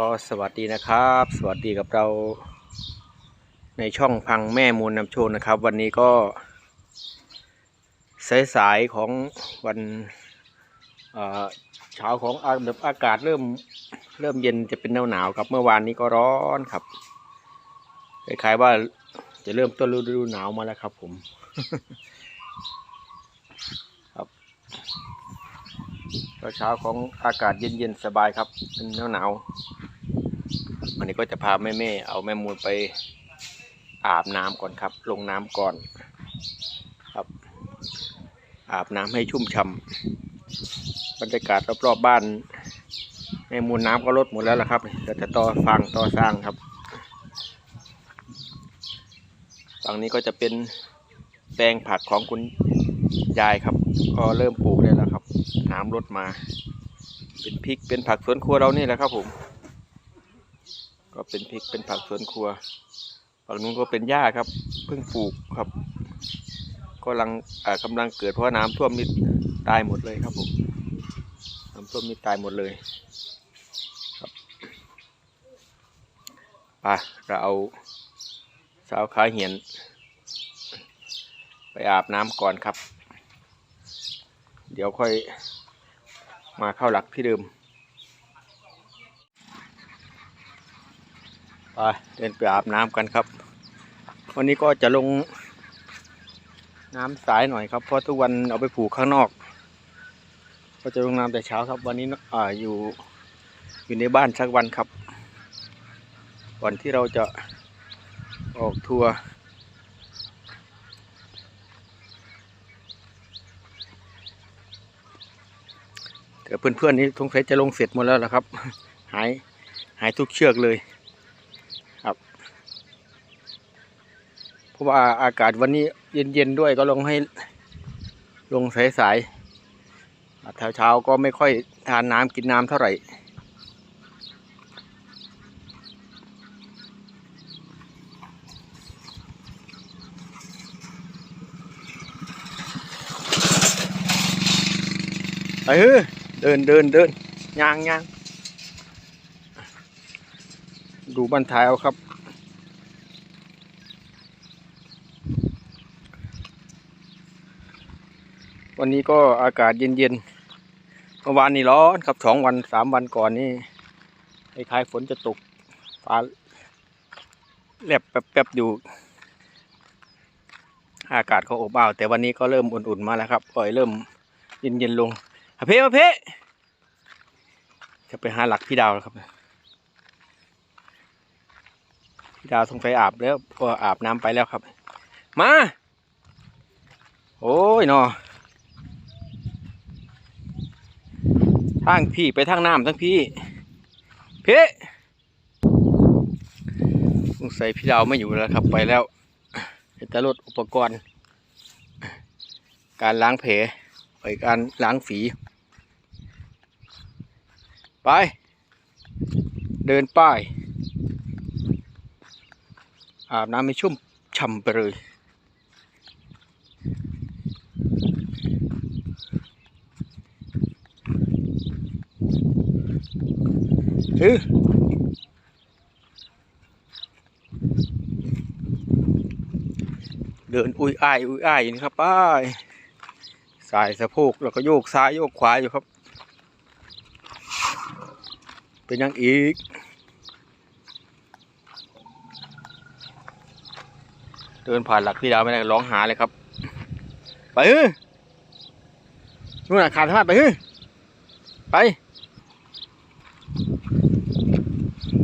ก็สวัสดีนะครับ สวัสดีกับเรา ในช่องพังแม่มูลนำโชคนะครับ วันนี้ก็สายสายๆของวันเช้าของอาอากาศเริ่มเริ่มเย็นจะเป็นหนาวหนาวๆครับเมื่อวานนี้ก็ร้อนครับคล้ายๆว่าจะเริ่มต้นฤดูหนาวมาแล้วครับ ผมครับเช้าของอากาศเย็นๆสบายครับเป็นหนาวหนาว วันนี้ก็จะพาแม่ๆเอาแม่มูลไปอาบน้ำก่อนครับ ลงน้ำก่อนครับอาบน้ำให้ชุ่มฉ่ำบรรยากาศรอบๆบ้านแม่มูลน้ำก็ลดหมดแล้วล่ะครับเหลือแต่ต่อฟังต่อสร้างครับฝั่งนี้ก็จะเป็นแปลงผักของคุณยายครับ ก็เริ่มปลูกได้แล้วครับน้ำลดมา เป็นพริกเป็นผักสวนครัวเรานี่แหละครับผม ก็เป็นพริกเป็นผักสวนครัวฝั่งนู้นก็เป็นหญ้าครับเพิ่งปลูกครับก็กำลังอ่ากำลังเกิดเพราะน้ำท่วมนี่ตายหมดเลยครับผมน้ำท่วมนี่ตายหมดเลยครับไปเราเอาสาวขาเหียน ไปอาบน้ำก่อนครับ เดี๋ยวค่อยมาเข้าหลักที่เดิม ไปเดินไปอาบน้ำกันครับ วันนี้ก็จะลงน้ำสายหน่อยครับ เพราะทุกวันเอาไปผูกข้างนอก ก็จะลงน้ำแต่เช้าครับ วันนี้อ่าอยู่อยู่ในบ้านสักวันครับ ก่อนที่เราจะออกทัวร์แต่เพื่อนๆนี่ทงสัยจะลงเสร็จหมดแล้วละครับ หายหายทุกเชือกเลย ครับ เพราะว่าอากาศวันนี้เย็นๆด้วยก็ลงให้ลงสายๆเช้าๆก็ไม่ค่อยทานน้ำกินน้ำเท่าไหร่ไปเฮ้ยเดินเดินเดินย่างย่างดูบันทายเอาครับ วันนี้ก็อากาศเย็นๆเมื่อวานนี้ร้อนครับสองวันสามวันก่อนนี่คล้ายๆฝนจะตกฟ้าแลบแป๊บๆอยู่ อากาศก็อบอ้าว แต่วันนี้ก็เริ่มอุ่นๆมาแล้วครับปล่อยเริ่มเย็นๆลงเพ่เพ่จะไปหาหลักพี่ดาวแล้วครับพี่ดาวสงสัยอาบแล้วก็อาบน้ำไปแล้วครับ มา โอ้ยเนอ ทางพี่ไปทางน้ำทั้งพี่เพ่สงสัยพี่ดาวไม่อยู่แล้วครับไปแล้วเห็นแต่รถอุปกรณ์ การล้างแผลไปการล้างฝี ไป เดินป้าย อาบน้ำไม่ชุ่มฉ่ำไปเลย เฮ้ยเดินอุ้ยอ้ายอุ้ยอ้ายอยู่นะครับป้ายสายสะโพกแล้วก็โยกซ้ายโยกขวาอยู่ครับ เป็นยังอีกเดินผ่านหลักพี่ดาวไม่ได้ร้องหาเลยครับ ไปเฮ้ยนู่นน่ะขาดสมาธิไปเฮ้ยไป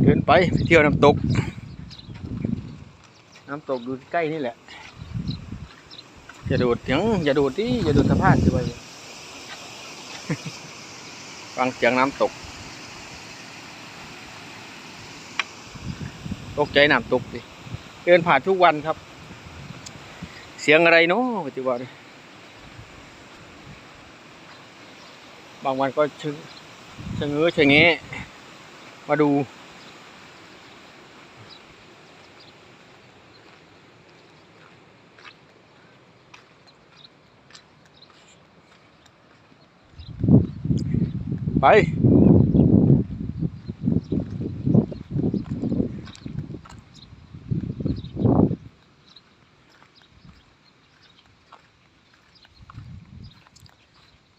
เดินไปไปเที่ยวน้ำตก น้ำตกดูใกล้นี่แหละอย่าโดดยังอย่าโดดดิอย่าโดดสะพานสิไปฟังเสียงน้ำตก ตกใจน้ำตกดิเดินผ่านทุกวันครับ เสียงอะไรเนาะปัจจุบันบางวันก็ชะชะเง้อชะแงะมาดู ไป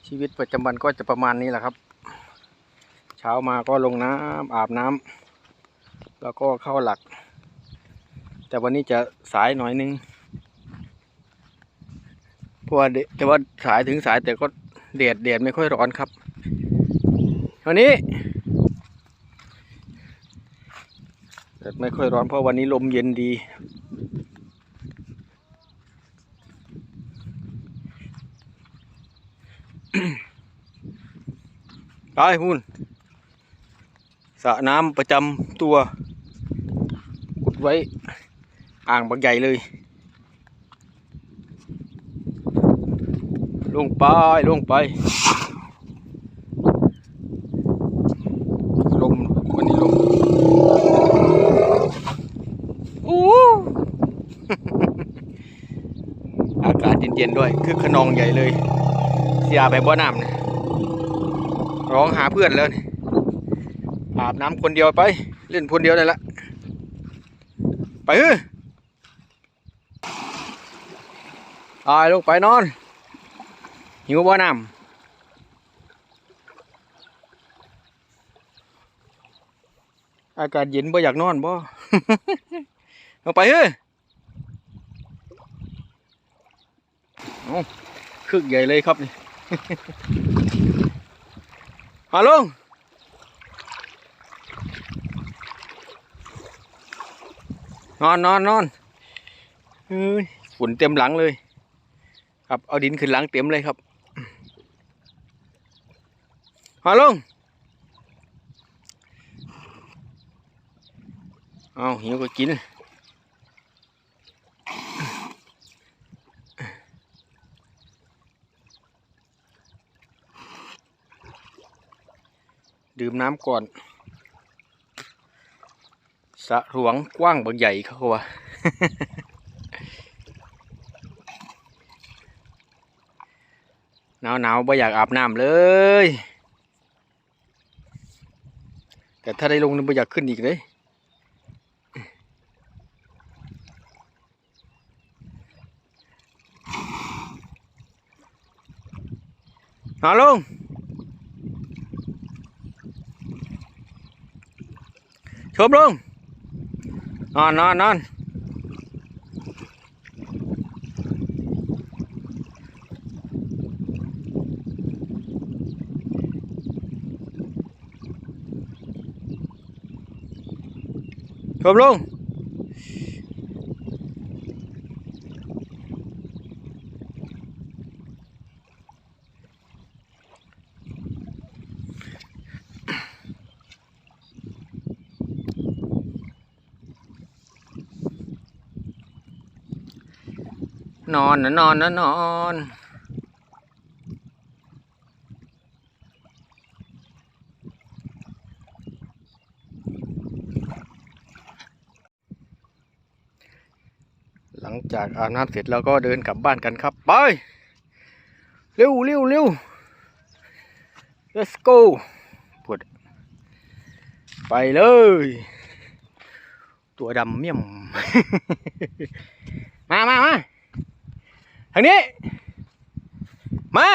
ชีวิตประจำวันก็จะประมาณนี้แหละครับ เช้ามาก็ลงน้ำอาบน้ำแล้วก็เข้าหลัก แต่วันนี้จะสายหน่อยนึงเพราะว่าแต่ว่าสายถึงสายแต่ก็เดดเดดไม่ค่อยร้อนครับ วันนี้แดดไม่ค่อยร้อนเพราะวันนี้ลมเย็นดี ไปคุณสระน้ำประจำตัวขุดไว้อ่างบักใหญ่เลย ลงไป ลงไป ลมวันนี้ลมโอ้ อากาศเย็นด้วย คือขนองใหญ่เลย เสียไปบ่อน้ำนี่ยร้องหาเพื่อนแล้วอาบน้ำคนเดียวไป เล่นคนเดียวได้ละ ไปเฮ้ยตายลงไปนอน หิวบ่น้ำอากาศเย็นบ่อยากนอนบ่เอาไปเฮ้ย อาคึกใหญ่เลยครับนี่มาลงนอนนอนนอนฝุ่นเต็มหลังเลย ครับเอาดินขึ้นหลังเต็มเลยครับมาลงเอาหิวก็กิน ดื่มน้ำก่อน สะหลวงกว้างบางใหญ่เขาว่าหนาวหนาวไม่อยากอาบน้ำเลย แต่ถ้าได้ลงนี่ไม่อยากขึ้นอีกเลยนอนลงชมลง นอนนอนน นอนนะนอนนะนอนหลังจากอาบน้ำเสร็จแล้วก็เดินกลับบ้านกันครับไปเร็วเร็วเร็ว let's go ปวดไปเลย ตัวดำเมี่ยม มามามา ทางนี้ มา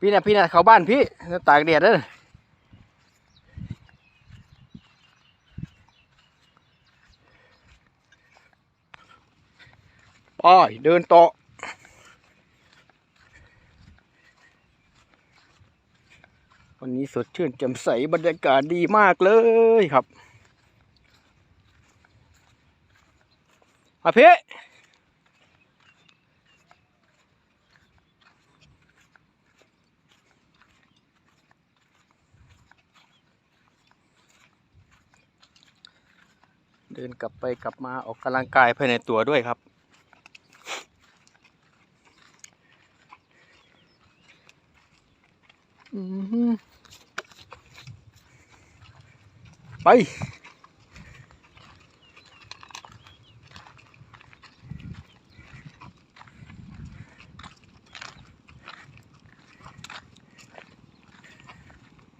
พี่น่ะพี่น่ะเข้าบ้านพี่ตากแดดเด้อไปเดินต่อวันนี้สดชื่นแจ่มใสบรรยากาศดีมากเลยครับมาพี่เดิน กลับไปกลับมาออกกำลังกายภายในตัวด้วยครับอือหือไป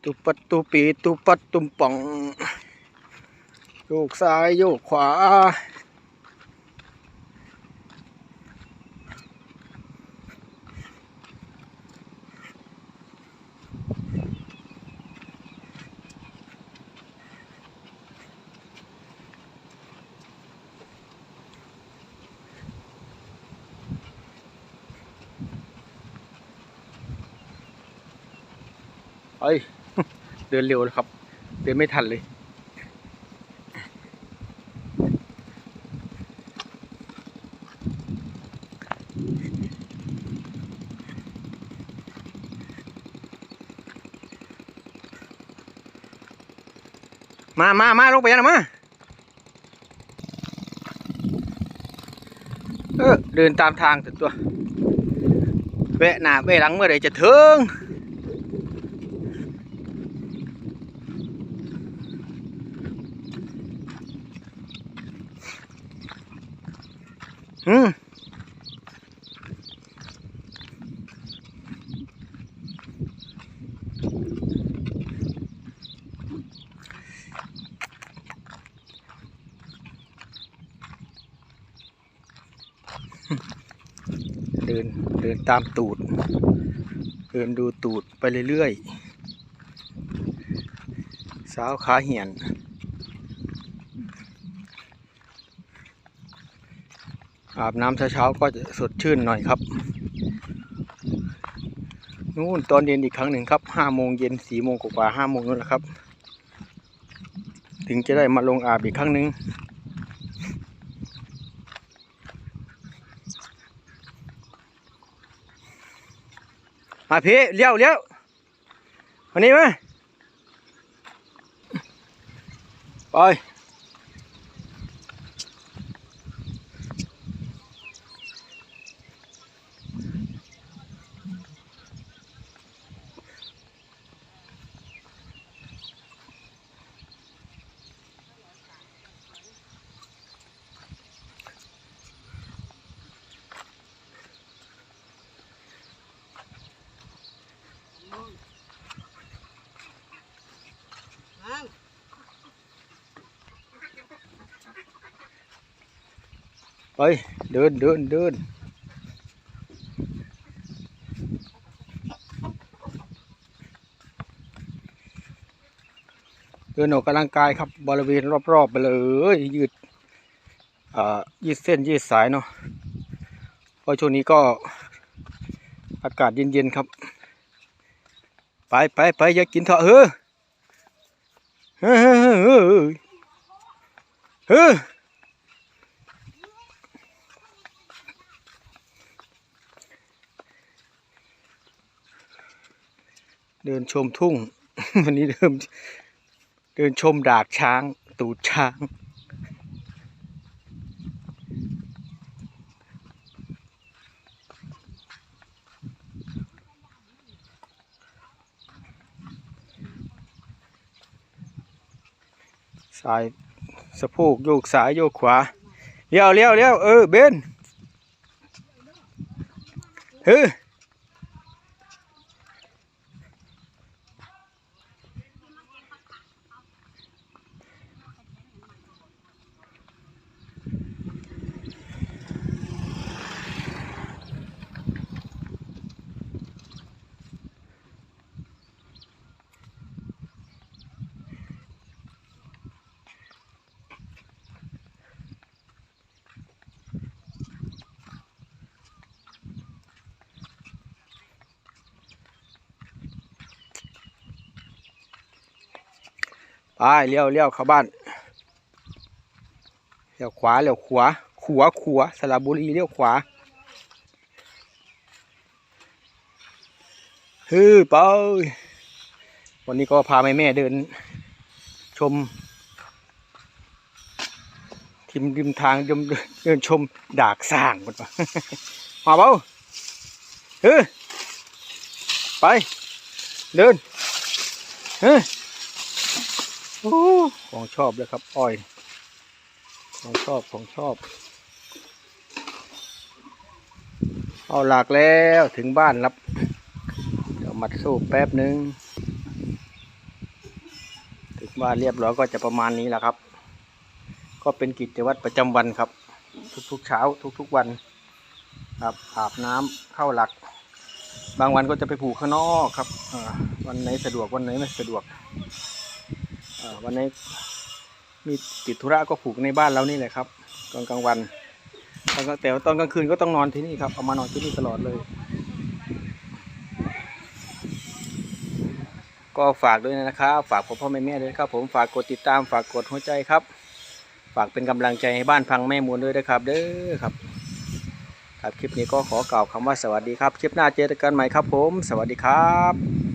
ตุปัดตุปีตุปัดตุมปอง โยกซ้ายโยกขวา ไป เดินเร็วเลยครับ เดินไม่ทันเลย มามามาลงไปยังนะมาเออเดินตามทางถึงตัวแวะหน้าแวะหลังเมื่อไรจะถึงอืม เดินเดินตามตูด เดินดูตูดไปเรื่อยๆสาวขาเหียน อาบน้ำเช้าๆก็จะสดชื่นหน่อยครับนู่นตอนเย็นอีกครั้งหนึ่งครับห้าโมงเย็นสี่โมงกว่าห้าโมงนู่นแหละครับ ถึงจะได้มาลงอาบอีกครั้งหนึ่ง มาพี่เลี้ยวเลี้ยววันนี้มาไป ไปเดินเดินเดินเดินออกกำลังกายครับบริเวณรอบๆไปเลยยืดยืดเส้นยืดสายเนาะเพราะช่วงนี้ก็อากาศเย็นๆครับ ไปไปไปอย่ากินเถอะเฮ้อเฮ้อเฮ้อเฮ้อ เดินชมทุ่ง วันนี้เดินเดินชมดากช้าง ตูดช้าง สายสะโพกโยกซ้ายโยกขวาเลี้ยวเลี้ยวเลี้ยวเออเบนเฮ้ย ไปเลี้ยวเลี้ยวเข้าบ้านเลี้ยวขวาเลี้ยวขวาขวาขวาสระบุรีเลี้ยวขวาฮือไปวันนี้ก็พาแม่แม่เดิน ชมทิมริมทางเดินเดินชมดากสร้างหมดปะมาเบ้าเฮ้ยไป เดินเฮ้ยโอ้ ของชอบเลยครับ อ้อย ของชอบของชอบ เอาหลากแล้วถึงบ้านครับ เดี๋ยวมัดสู้แป๊บหนึ่งถึงบ้านเรียบร้อยก็จะประมาณนี้แหละครับ ก็เป็นกิจวัตรประจำวันครับ ทุกๆเช้าทุกๆวันครับอาบน้ำเข้าหลัก บางวันก็จะไปผูกข้างนอกครับวันไหนสะดวกวันไหนไม่สะดวก วันนี้มีติดธุระก็ผูกในบ้านเรานี่แหละครับตอนกลางวันแต่ตอนกลางคืนก็ต้องนอนที่นี่ครับเอามานอนที่นี่ตลอดเลย ก็ฝากด้วยนะครับฝากพ่อพ่อแม่แม่ด้วยครับผมฝากกดติดตามฝากกดหัวใจครับ ฝากเป็นกำลังใจให้บ้านพังแม่มูลด้วยนะครับ เด้อครับ ครับคลิปนี้ก็ขอกล่าวคำว่าสวัสดีครับ คลิปหน้าเจอกันใหม่ครับผม สวัสดีครับ